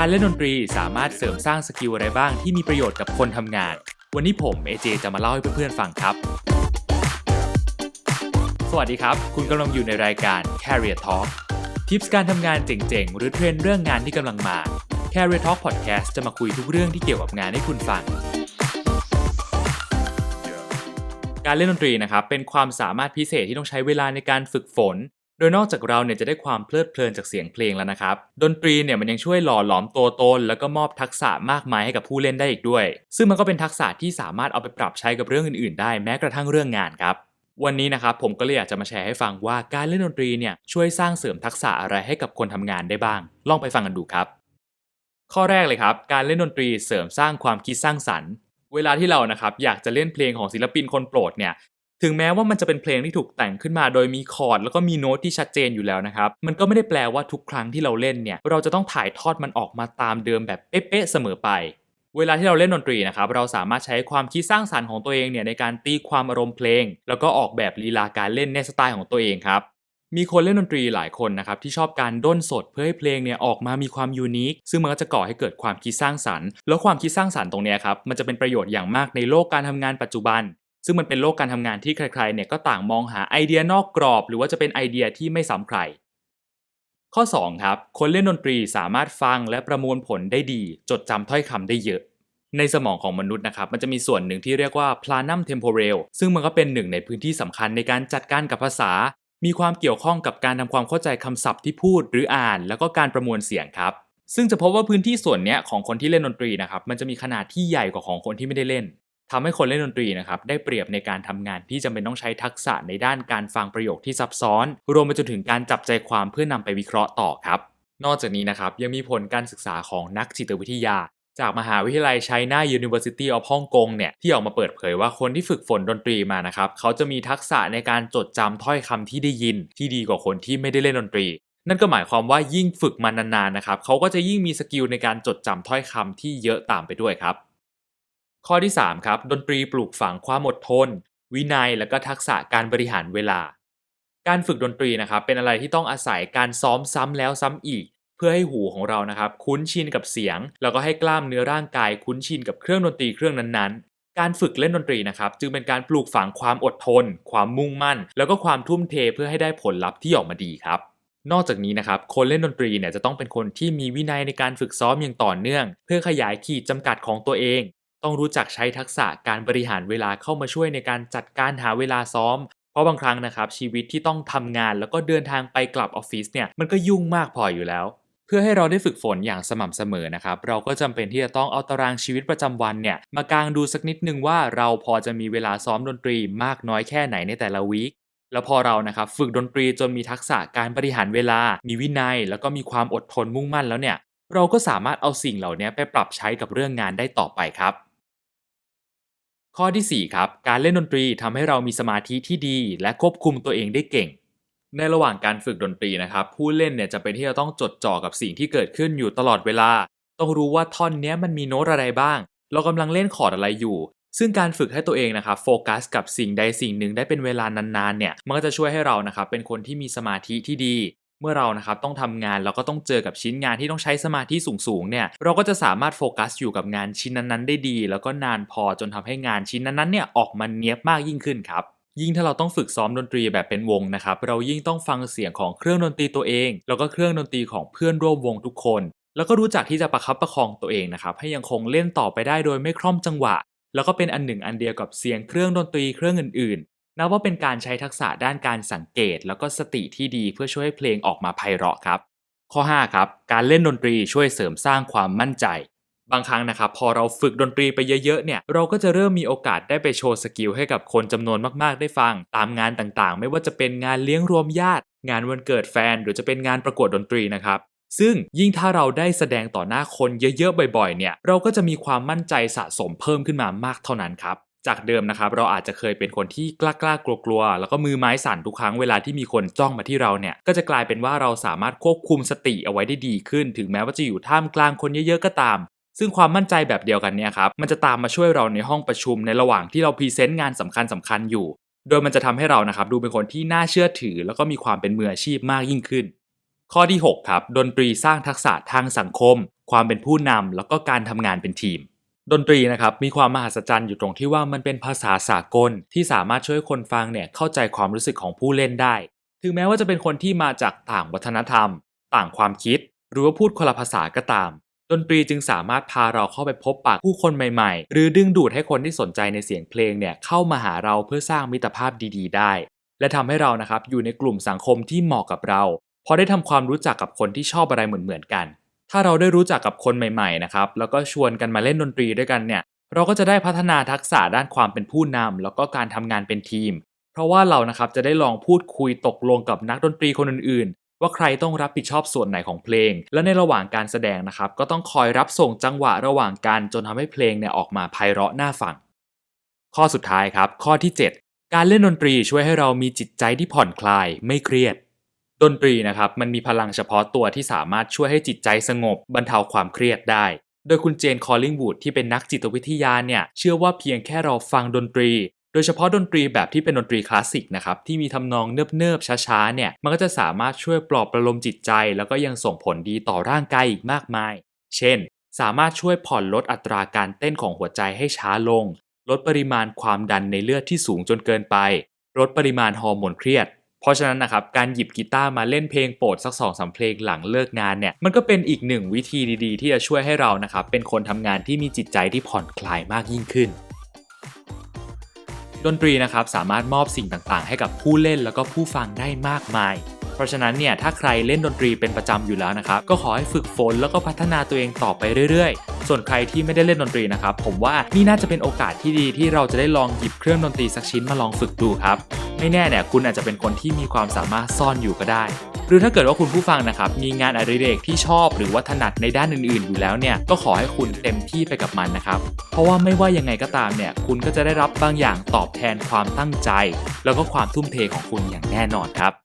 การเล่นดนตรีสามารถเสริมสร้างสกิลอะไรบ้างที่มีประโยชน์กับคนทำงาน วันนี้ผมเอเจจะมาเล่าให้เพื่อนๆฟังครับ สวัสดีครับ คุณกำลังอยู่ในรายการ Career Talk ทิปส์การทำงานเจ๋งๆ หรือเทรนเรื่องงานที่กำลังมา Career Talk Podcast จะมาคุยทุกเรื่องที่เกี่ยวกับงานให้คุณฟัง การเล่นดนตรีนะครับเป็นความสามารถพิเศษที่ต้องใช้เวลาในการฝึกฝน โดยนอกจากเราเนี่ยจะได้ความเพลิดเพลินจากเสียงเพลงแล้วนะครับ ดนตรีเนี่ยมันยังช่วยหล่อหลอมตัวตน แล้วก็มอบทักษะมากมายให้กับผู้เล่นได้อีกด้วย ซึ่งมันก็เป็นทักษะที่สามารถเอาไปปรับใช้กับเรื่องอื่นๆ ได้แม้กระทั่งเรื่องงานครับ วันนี้นะครับผมก็เลยอยากจะมาแชร์ให้ฟังว่าการเล่นดนตรีเนี่ยช่วยสร้างเสริมทักษะอะไรให้กับคนทำงานได้บ้าง ลองไปฟังกันดูครับ ข้อแรกเลยครับ การเล่นดนตรีเสริมสร้างความคิดสร้างสรรค์เวลาที่เรานะครับอยากจะเล่นเพลงของศิลปินคนโปรดเนี่ย ถึงแม้ว่ามันจะเป็นเพลงที่ถูกแต่งขึ้นมาโดยมีคอร์ดแล้วก็มีโน้ตที่ชัดเจนอยู่แล้วนะครับ มันก็ไม่ได้แปลว่าทุกครั้งที่เราเล่นเนี่ย เราจะต้องถ่ายทอดมันออกมาตามเดิมแบบเป๊ะๆเสมอไป เวลาที่เราเล่นดนตรีนะครับ เราสามารถใช้ความคิดสร้างสรรค์ของตัวเองเนี่ยในการตีความอารมณ์เพลง แล้วก็ออกแบบลีลาการเล่นในสไตล์ของตัวเองครับมีคนเล่นดนตรีหลายคนนะครับที่ชอบการด้นสดเพื่อให้เพลงเนี่ยออกมามีความยูนิคซึ่งมันก็จะก่อให้เกิดความคิดสร้างสรรค์ แล้วความคิดสร้างสรรค์ตรงนี้ครับมันจะเป็นประโยชน์อย่างมากในโลกการทำงานปัจจุบัน ซึ่งมันเป็นโลกการทำงานที่ใครๆเนี่ยก็ต่างมองหาไอเดียนอกกรอบ หรือว่าจะเป็นไอเดียที่ไม่ซ้ำใคร ข้อ2ครับคนเล่นดนตรีสามารถฟังและประมวลผลได้ดี จดจำถ้อยคำได้เยอะ ในสมองของมนุษย์นะครับมันจะมีส่วนหนึ่งที่เรียกว่า planum temporal ซึ่งมันก็เป็นหนึ่งในพื้นที่สำคัญในการจัดการกับภาษา มีความเกี่ยวข้องกับการทำความเข้าใจคำศัพท์ที่พูดหรืออ่าน แล้วก็การประมวลเสียงครับซึ่งจะพบว่าพื้นที่ส่วนนี้ของคนที่เล่นดนตรีนะครับมันจะมีขนาดที่ใหญ่กว่าของคนที่ไม่ได้เล่น ทำให้คนเล่นดนตรีนะครับได้เปรียบในการทำงานที่จำเป็นต้องใช้ทักษะในด้านการฟังประโยคที่ซับซ้อน รวมไปจนถึงการจับใจความเพื่อนำไปวิเคราะห์ต่อครับ นอกจากนี้นะครับยังมีผลการศึกษาของนักจิตวิทยา จากมหาวิทยาลัยไชน่า University of ฮ่องกงเนี่ยที่ออกมาเปิดเผยว่าคนที่ฝึกฝนดนตรีมานะครับเขาจะมีทักษะในการจดจำถ้อยคำที่ได้ยิน ที่ดีกว่าคนที่ไม่ได้เล่นดนตรีนั่นก็หมายความว่ายิ่งฝึกมานานๆนะครับเขาก็จะยิ่งมีสกิลในการจดจำถ้อยคำที่เยอะตามไปด้วยครับ ข้อที่ 3 ครับ ดนตรีปลูกฝังความอดทน วินัยและก็ทักษะการบริหารเวลา การฝึกดนตรีนะครับเป็นอะไรที่ต้องอาศัยการซ้อมซ้ำแล้วซ้ำอีก เพื่อให้หูของเรานะครับคุ้นชินกับเสียง แล้วก็ให้กล้ามเนื้อร่างกายคุ้นชินกับเครื่องดนตรีเครื่องนั้นๆ การฝึกเล่นดนตรีนะครับจึงเป็นการปลูกฝังความอดทน ความมุ่งมั่น แล้วก็ความทุ่มเทเพื่อให้ได้ผลลัพธ์ที่ออกมาดีครับนอกจากนี้นะครับ คนเล่นดนตรีเนี่ยจะต้องเป็นคนที่มีวินัยในการฝึกซ้อมอย่างต่อเนื่อง เพื่อขยายขีดจำกัดของตัวเอง ต้องรู้จักใช้ทักษะการบริหารเวลาเข้ามาช่วยในการจัดการหาเวลาซ้อม เพราะบางครั้งนะครับชีวิตที่ต้องทำงานแล้วก็เดินทางไปกลับออฟฟิศเนี่ยมันก็ยุ่งมากพออยู่แล้ว เพื่อให้เราได้ฝึกฝนอย่างสม่ำเสมอนะครับเราก็จำเป็นที่จะต้องเอาตารางชีวิตประจำวันเนี่ยมากางดูสักนิดนึงว่าเราพอจะมีเวลาซ้อมดนตรีมากน้อยแค่ไหนในแต่ละวีคแล้วพอเรานะครับฝึกดนตรีจนมีทักษะการบริหารเวลา มีวินัย แล้วก็มีความอดทนมุ่งมั่นแล้วเนี่ย เราก็สามารถเอาสิ่งเหล่านี้ไปปรับใช้กับเรื่องงานได้ต่อไปครับ ข้อที่ 4 ครับ การเล่นดนตรีทำให้เรามีสมาธิที่ดี และควบคุมตัวเองได้เก่ง ในระหว่างการฝึกดนตรีนะครับ ผู้เล่นเนี่ยจะเป็นที่จะต้องจดจ่อกับสิ่งที่เกิดขึ้นอยู่ตลอดเวลา ต้องรู้ว่าท่อนนี้มันมีโน้ตอะไรบ้าง เรากำลังเล่นคอร์ดอะไรอยู่ ซึ่งการฝึกให้ตัวเองนะครับโฟกัสกับสิ่งใดสิ่งหนึ่งได้เป็นเวลานานๆเนี่ยมันก็จะช่วยให้เรานะครับเป็นคนที่มีสมาธิที่ดี เมื่อเรานะครับต้องทำงานแล้วก็ต้องเจอกับชิ้นงานที่ต้องใช้สมาธิสูงๆเนี่ยเราก็จะสามารถโฟกัสอยู่กับงานชิ้นนั้นๆได้ดี แล้วก็นานพอจนทำให้งานชิ้นนั้นๆเนี่ยออกมาเนี้ยบมากยิ่งขึ้นครับยิ่งถ้าเราต้องฝึกซ้อมดนตรีแบบเป็นวงนะครับเรายิ่งต้องฟังเสียงของเครื่องดนตรีตัวเอง แล้วก็เครื่องดนตรีของเพื่อนร่วมวงทุกคน แล้วก็รู้จักที่จะประคับประคองตัวเองนะครับให้ยังคงเล่นต่อไปได้โดยไม่คล่อมจังหวะ แล้วก็เป็นอันหนึ่งอันเดียวกับเสียงเครื่องดนตรีเครื่องอื่น นับว่าเป็นการใช้ทักษะด้านการสังเกต แล้วก็สติที่ดีเพื่อช่วยให้เพลงออกมาไพเราะครับ ข้อ 5 ครับ การเล่นดนตรีช่วยเสริมสร้างความมั่นใจ บางครั้งนะครับพอเราฝึกดนตรีไปเยอะๆเนี่ยเราก็จะเริ่มมีโอกาสได้ไปโชว์สกิลให้กับคนจำนวนมากๆ ได้ฟัง ตามงานต่างๆ ไม่ว่าจะเป็นงานเลี้ยงรวมญาติ งานวันเกิดแฟน หรือจะเป็นงานประกวดดนตรีนะครับซึ่งยิ่งถ้าเราได้แสดงต่อหน้าคนเยอะๆบ่อยๆ เนี่ย เราก็จะมีความมั่นใจสะสมเพิ่มขึ้นมามากเท่านั้นครับ จากเดิมนะครับเราอาจจะเคยเป็นคนที่กล้ากล้ากลัวๆแล้วก็มือไม้สั่นทุกครั้งเวลาที่มีคนจ้องมาที่เราเนี่ยก็จะกลายเป็นว่าเราสามารถควบคุมสติเอาไว้ได้ดีขึ้น ถึงแม้ว่าจะอยู่ท่ามกลางคนเยอะๆก็ตาม ซึ่งความมั่นใจแบบเดียวกันเนี่ยครับมันจะตามมาช่วยเราในห้องประชุมในระหว่างที่เราพรีเซนต์งานสำคัญสคัญๆอยู่ โดยมันจะทำให้เรานะครับดูเป็นคนที่น่าเชื่อถือ แล้วก็มีความเป็นมืออาชีพมากยิ่งขึ้น ข้อที่ 6 ครับดนตรีสร้างทักษะทางสังคม ความเป็นผู้นำแล้วก็การทำงานเป็นทีม ดนตรีนะครับมีความมหัศจรรย์อยู่ตรงที่ว่ามันเป็นภาษาสากล ที่สามารถช่วยคนฟังเนี่ยเข้าใจความรู้สึกของผู้เล่นได้ ถึงแม้ว่าจะเป็นคนที่มาจากต่างวัฒนธรรม ต่างความคิด หรือว่าพูดคนละภาษาก็ตาม ดนตรีจึงสามารถพาเราเข้าไปพบปะผู้คนใหม่ๆ หรือดึงดูดให้คนที่สนใจในเสียงเพลงเนี่ยเข้ามาหาเราเพื่อสร้างมิตรภาพดีๆ ได้ และทำให้เรานะครับอยู่ในกลุ่มสังคมที่เหมาะกับเราพอได้ทำความรู้จักกับคนที่ชอบอะไรเหมือนๆกัน ถ้าเราได้รู้จักกับคนใหม่ๆนะครับแล้วก็ชวนกันมาเล่นดนตรีด้วยกันเนี่ยเราก็จะได้พัฒนาทักษะด้านความเป็นผู้นำแล้วก็การทำงานเป็นทีม เพราะว่าเรานะครับจะได้ลองพูดคุยตกลงกับนักดนตรีคนอื่นๆ ว่าใครต้องรับผิดชอบส่วนไหนของเพลง และในระหว่างการแสดงนะครับก็ต้องคอยรับส่งจังหวะระหว่างกันจนทำให้เพลงเนี่ยออกมาไพเราะน่าฟัง ข้อสุดท้ายครับข้อที่ 7 การเล่นดนตรีช่วยให้เรามีจิตใจที่ผ่อนคลายไม่เครียด ดนตรีนะครับมันมีพลังเฉพาะตัวที่สามารถช่วยให้จิตใจสงบบรรเทาความเครียดได้ โดยคุณเจนคอลลิงวูดที่เป็นนักจิตวิทยาเนี่ยเชื่อว่าเพียงแค่เราฟังดนตรี โดยเฉพาะดนตรีแบบที่เป็นดนตรีคลาสสิกนะครับที่มีทำนองเนิบๆช้าๆเนี่ยมันก็จะสามารถช่วยปลอบประโลมจิตใจ แล้วก็ยังส่งผลดีต่อร่างกายอีกมากมาย เช่น สามารถช่วยผ่อนลดอัตราการเต้นของหัวใจให้ช้าลง ลดปริมาณความดันในเลือดที่สูงจนเกินไป ลดปริมาณฮอร์โมนเครียด เพราะฉะนั้นนะครับการหยิบกีตาร์มาเล่นเพลงโปรดสักสองสามเพลงหลังเลิกงานเนี่ยมันก็เป็นอีกหนึ่งวิธีดีๆ ที่จะช่วยให้เรานะครับเป็นคนทำงานที่มีจิตใจที่ผ่อนคลายมากยิ่งขึ้นดนตรีนะครับสามารถมอบสิ่งต่างๆ ให้กับผู้เล่นแล้วก็ผู้ฟังได้มากมาย เพราะฉะนั้นเนี่ยถ้าใครเล่นดนตรีเป็นประจำอยู่แล้วนะครับก็ขอให้ฝึกฝนแล้วก็พัฒนาตัวเองต่อไปเรื่อยๆ ส่วนใครที่ไม่ได้เล่นดนตรีนะครับผมว่านี่น่าจะเป็นโอกาสที่ดีที่เราจะได้ลองหยิบเครื่องดนตรีสักชิ้นมาลองฝึกดูครับ ไม่แน่เนี่ยคุณอาจจะเป็นคนที่มีความสามารถซ่อนอยู่ก็ได้ หรือถ้าเกิดว่าคุณผู้ฟังนะครับมีงานอดิเรกที่ชอบหรือว่าถนัดในด้านอื่นๆ อยู่แล้วเนี่ยก็ขอให้คุณเต็มที่ไปกับมันนะครับ เพราะว่าไม่ว่ายังไงก็ตามเนี่ยคุณก็จะได้รับบางอย่างตอบแทนความตั้งใจ แล้วก็ความทุ่มเทของคุณอย่างแน่นอนครับ